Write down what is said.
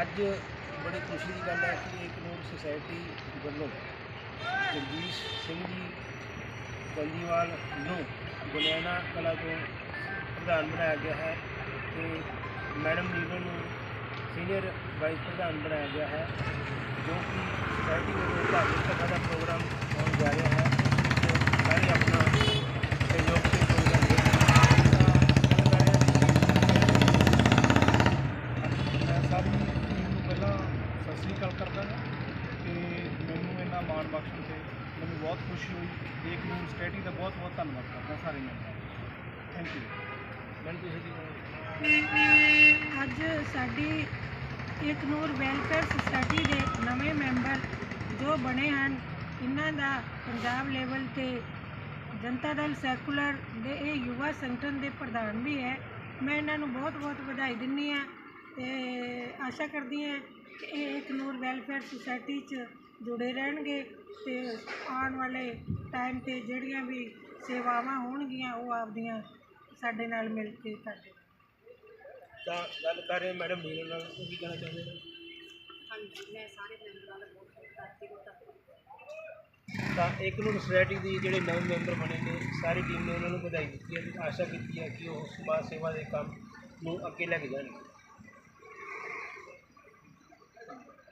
ਅੱਜ ਬੜੀ ਖੁਸ਼ੀ ਦੀ ਗੱਲ ਹੈ ਕਿ ਇੱਕ ਰੋਡ ਸੁਸਾਇਟੀ ਵੱਲੋਂ ਜਗਦੀਸ਼ ਸਿੰਘ ਜੀ ਕੰਦੀਵਾਲ ਨੂੰ ਗੁਲਿਆਣਾ ਕਲਾ ਤੋਂ ਪ੍ਰਧਾਨ ਬਣਾਇਆ ਗਿਆ ਹੈ ਤੇ ਮੈਡਮ ਨੀਲੋ ਨੂੰ ਸੀਨੀਅਰ ਵਾਈਸ ਪ੍ਰਧਾਨ ਬਣਾਇਆ ਗਿਆ ਹੈ ਜੋ ਕਿ ਸੁਸਾਇਟੀ ਵੱਲੋਂ ਧਾਰਮਿਕ ਸਭਾ ਦਾ ਪ੍ਰੋਗਰਾਮ ਹੋਣ ਜਾ ਰਿਹਾ ਸ੍ਰੀ ਹਾਂ ਤੇ ਮੈਨੂੰ ਇਹਨਾਂ ਮਾਣ ਬਖਸ਼ਣ ਤੇ ਮੈਨੂੰ ਬਹੁਤ ਖੁਸ਼ੀ ਹੋਈ। ਦੇਖ ਨੂੰ ਸਟੇਟੀ ਦਾ ਬਹੁਤ ਬਹੁਤ ਧੰਨਵਾਦ ਕਰਦਾ ਸਾਰੇ ਮੈਂਬਰਾਂ ਦਾ ਥੈਂਕ ਯੂ ਮੈਨੂੰ ਤੁਸੀਂ ਕੀ ਕਹੋਗੇ? ਅੱਜ ਸਾਡੀ ਇੱਕ ਨੂਰ ਵੈਲਫੇਅਰ ਸੁਸਾਇਟੀ ਦੇ ਨਵੇਂ ਮੈਂਬਰ ਜੋ ਬਣੇ ਹਨ, ਇਹਨਾਂ ਦਾ ਪੰਜਾਬ ਲੈਵਲ ਤੇ ਜਨਤਾ ਦਲ ਸੈਕੂਲਰ ਦੇ ਇਹ ਯੁਵਾ ਸੰਗਠਨ ਦੇ ਪ੍ਰਧਾਨ ਵੀ ਹੈ। ਮੈਂ ਇਹਨਾਂ ਨੂੰ ਬਹੁਤ ਬਹੁਤ ਵਧਾਈ ਦਿੰਦੀ ਹਾਂ ਤੇ ਆਸ਼ਾ ਕਰਦੀ ਹਾਂ ਇਹ ਇੱਕ ਨੂਰ ਵੈਲਫੇਅਰ ਸੁਸਾਇਟੀ 'ਚ ਜੁੜੇ ਰਹਿਣਗੇ ਤੇ ਆਉਣ ਵਾਲੇ ਟਾਈਮ ਤੇ ਜਿਹੜੀਆਂ ਵੀ ਸੇਵਾਵਾਂ ਹੋਣਗੀਆਂ ਉਹ ਆਪਦੀਆਂ ਸਾਡੇ ਨਾਲ ਮਿਲ ਕੇ ਕਰਦੇ ਤਾਂ ਗੱਲ ਕਰ ਰਹੇ ਮੈਡਮ ਨੀਲੋ ਨਾਲ ਉਹ ਕੀ ਕਹਿਣਾ ਚਾਹੁੰਦੇ ਨੇ? ਹਾਂਜੀ ਮੈਂ ਸਾਰੇ ਮੈਂਬਰਾਂ ਦਾ ਬਹੁਤ ਬਹੁਤ ਕਰਦੀ ਹਾਂ। ਧੰਨਵਾਦ ਤਾਂ ਇੱਕ ਨੂੰ ਸੁਸਾਇਟੀ ਦੀ ਜਿਹੜੇ ਨਵੇਂ ਮੈਂਬਰ ਬਣੇ ਨੇ ਸਾਰੀ ਟੀਮ ਨੇ ਉਹਨਾਂ ਨੂੰ ਵਧਾਈ ਦਿੱਤੀ ਹੈ ਤੇ ਆਸ਼ਾ ਕੀਤੀ ਹੈ ਕਿ ਉਹ ਸਮਾਜ ਸੇਵਾ ਦੇ ਕੰਮ ਨੂੰ ਅੱਗੇ ਲੈ ਕੇ ਜਾਣਗੇ।